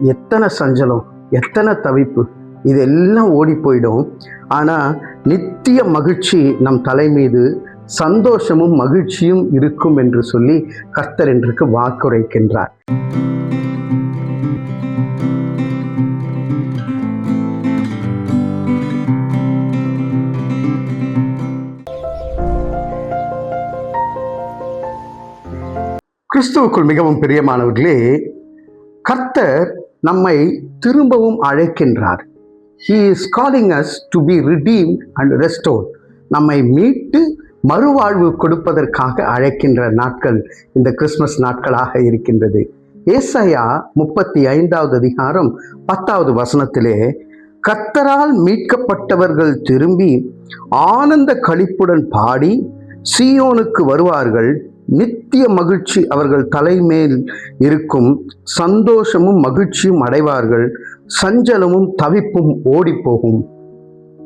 எத்தனை சஞ்சலம் எத்தனை தவிப்பு இதெல்லாம் ஓடி போயிடும் ஆனால் நித்திய மகிழ்ச்சி நம் தலை மீது சந்தோஷமும் மகிழ்ச்சியும் இருக்கும் என்று சொல்லி கர்த்தர் என்றுக்கு வாக்குரைக்கின்றார். கிறிஸ்துவுக்குள் மிகவும் பிரியமானவர்களே கர்த்தர் நம்மை திரும்பவும் அழைக்கின்றார். He is calling us to be redeem and restore நம்மை மீட்டு மறுவாழ்வு கொடுப்பதற்காக அழைக்கின்ற நாட்கள் இந்த கிறிஸ்மஸ் நாட்களாக இருக்கின்றது. ஏசையா முப்பத்தி ஐந்தாவது அதிகாரம் பத்தாவது வசனத்திலே கத்தரால் மீட்கப்பட்டவர்கள் திரும்பி ஆனந்த களிப்புடன் பாடி சியோனுக்கு வருவார்கள். நித்திய மகிழ்ச்சி அவர்கள் தலைமேல் இருக்கும். சந்தோஷமும் மகிழ்ச்சியும் அடைவார்கள். சஞ்சலமும் தவிப்பும் ஓடிப்போகும். போகும்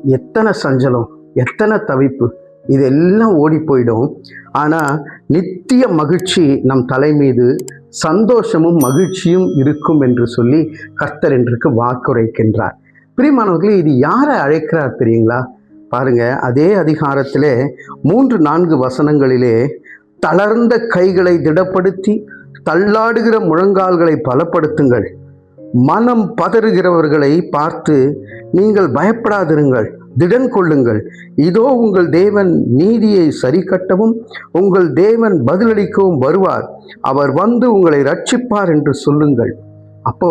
எத்தனை சஞ்சலம் எத்தனை தவிப்பு இதெல்லாம் ஓடி போயிடும் ஆனால் நித்திய மகிழ்ச்சி நம் தலைமீது சந்தோஷமும் மகிழ்ச்சியும் இருக்கும் என்று சொல்லி கர்த்தர் என்றுக்கு வாக்குரைக்கின்றார். பிரியமானவர்களே இது யாரை அழைக்கிறார் தெரியுங்களா? பாருங்க அதே அதிகாரத்திலே மூன்று நான்கு வசனங்களிலே தளர்ந்த கைகளை திடப்படுத்தி தள்ளாடுகிற முழங்கால்களை பலப்படுத்துங்கள். மனம் பதறுகிறவர்களை பார்த்து நீங்கள் பயப்படாதிருங்கள் திடன் கொள்ளுங்கள். இதோ உங்கள் தேவன் நீதியை சரி கட்டவும் உங்கள் தேவன் பதிலளிக்கவும் வருவார். அவர் வந்து உங்களை ரட்சிப்பார் என்று சொல்லுங்கள். அப்போ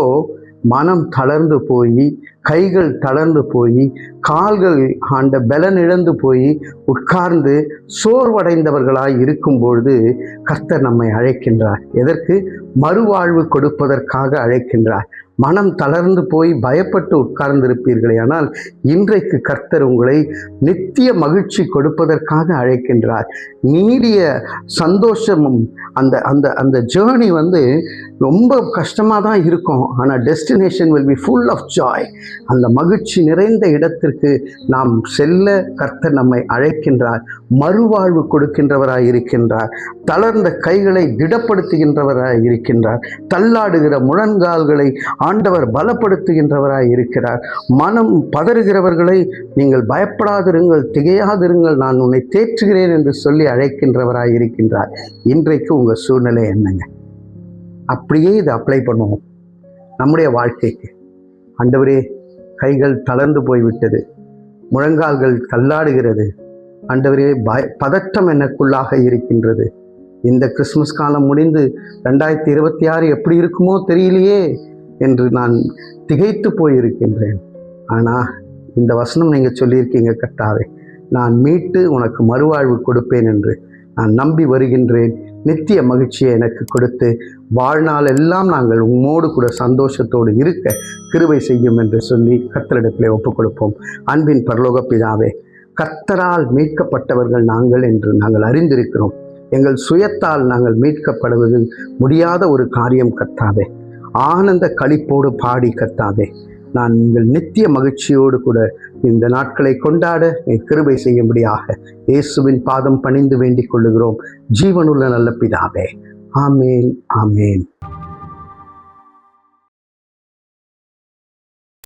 மனம் தளர்ந்து போய் கைகள் தளர்ந்து போய் கால்கள் ஆண்ட பலன் இழந்து போய் உட்கார்ந்து சோர்வடைந்தவர்களாய் இருக்கும் பொழுது கர்த்தர் நம்மை அழைக்கின்றார். எதற்கு? மறுவாழ்வு கொடுப்பதற்காக அழைக்கின்றார். மனம் தளர்ந்து போய் பயப்பட்டு உட்கார்ந்திருப்பீர்களே ஆனால் இன்றைக்கு கர்த்தர் உங்களை நித்திய மகிழ்ச்சி கொடுப்பதற்காக அழைக்கின்றார். நீடிய சந்தோஷமும் அந்த அந்த அந்த ஜேர்னி வந்து ரொம்ப கஷ்டமாக தான் இருக்கும். ஆனால் destination will be full of joy அந்த மகிழ்ச்சி நிறைந்த இடத்திற்கு நாம் செல்ல கர்த்தர் நம்மை அழைக்கின்றார். மறுவாழ்வு கொடுக்கின்றவராய் இருக்கின்றார். தளர்ந்த கைகளை திடப்படுத்துகின்றவராய் இருக்கின்றார். தள்ளாடுகிற முழங்கால்களை ஆண்டவர் பலப்படுத்துகின்றவராய் இருக்கிறார். மனம் பதறுகிறவர்களை நீங்கள் பயப்படாதிருங்கள் திகையாதிருங்கள். நான் உன்னை தேற்றுகிறேன் என்று சொல்லி அழைக்கின்றவராய் இருக்கின்றார். இன்றைக்கு உங்கள் சூழ்நிலை என்னங்க? அப்படியே இதை அப்ளை பண்ணுவோம். நம்முடைய வாழ்க்கைக்கு. ஆண்டவரே கைகள் தளர்ந்து போய்விட்டது. முழங்கால்கள் தள்ளாடுகிறது. ஆண்டவரே பய பதட்டம் எனக்குள்ளாக இருக்கின்றது. இந்த கிறிஸ்மஸ் காலம் முடிந்து ரெண்டாயிரத்தி இருபத்தி ஆறு எப்படி இருக்குமோ தெரியலையே என்று நான் திகைத்து போயிருக்கின்றேன். ஆனால் இந்த வசனம் நீங்கள் சொல்லியிருக்கீங்க கட்டாவே நான் மீட்டு உனக்கு மறுவாழ்வு கொடுப்பேன் என்று. நான் நம்பி வருகின்றேன். நித்திய மகிழ்ச்சியை எனக்கு கொடுத்து வாழ்நாள் எல்லாம் நாங்கள் உம்மோடு கூட சந்தோஷத்தோடு இருக்க கிருவை செய்யும் என்று சொல்லி கர்த்தரிடத்திலே ஒப்புக் கொடுப்போம் அன்பின் பரலோக பிதாவே கத்தரால் மீட்கப்பட்டவர்கள் நாங்கள் என்று நாங்கள் அறிந்திருக்கிறோம். எங்கள் சுயத்தால் நாங்கள் மீட்கப்படுவது முடியாத ஒரு காரியம் கத்தாதே ஆனந்த களிப்போடு பாடி கத்தாதே நான் நீங்கள் நித்திய மகிழ்ச்சியோடு கூட இந்த நாட்களை கொண்டாட கிருபை செய்யும்படியாக இயேசுவின் பாதம் பணிந்து வேண்டிக் கொள்ளுகிறோம். ஜீவனுள்ள நல்ல பிதாவே. ஆமேன் ஆமேன்.